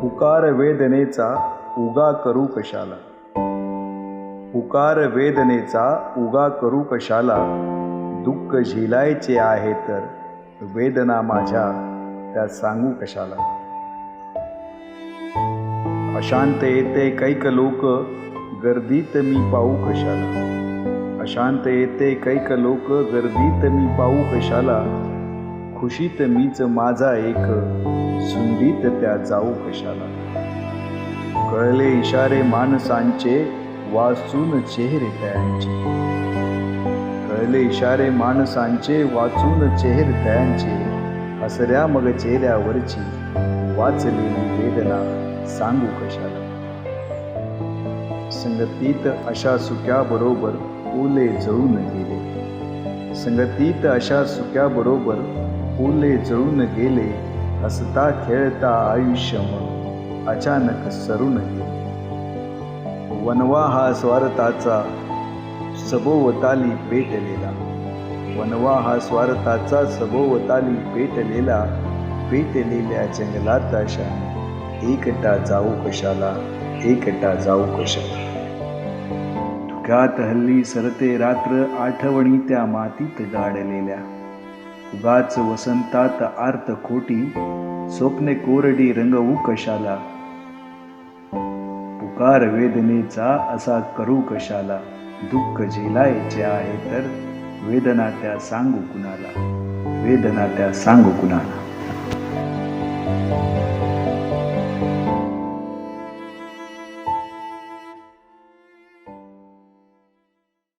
पुकार वेदनेचा उगा करू कशाला? पुकार वेदनेचा उगा करू कशाला? दुःख झिलायचे आहे तर वेदना माझ्या त्या सांगू कशाला? अशांत येते कैक लोक गर्दीत मी पाहू कशाला? अशांत येते कैक लोक गर्दीत मी पाहू कशाला? खुशीत मीच माझा एक सुंदीत त्या जाऊ कशाला. कळले इशारे माणसांचे वाचून चेहरे त्यांचे. कळले इशारे माणसांचे वाचून चेहरे त्यांचे. हसऱ्या मग चेहऱ्यावरची वाचलेली वेदना सांगू कशाला. संगतीत अशा सुक्या बरोबर ओले जळून गेले. संगतीत अशा सुक्या फुले जळून गेले हसता खेळता आयुष्य म्हणून अचानक सरून गेले. वनवा हा स्वार्थाचा सभोवताली पेटलेला. वनवा हा स्वार्थाचा सभोवताली पेटलेला पेटलेल्या जंगलात अशा एकटा जाऊ कशाला? एकटा जाऊ कशाला? धुक्यात हल्ली सरते रात्र आठवणी त्या मातीत गाडलेल्या. उगाच वसंतात आर्त खोटी स्वप्ने कोरडी रंगवू कशाला पुकार वेदनेचा असा करू कशाला दुःख झेलायचे आहे तर वेदना त्या सांगू कुणाला वेदना त्या सांगू कुणाला.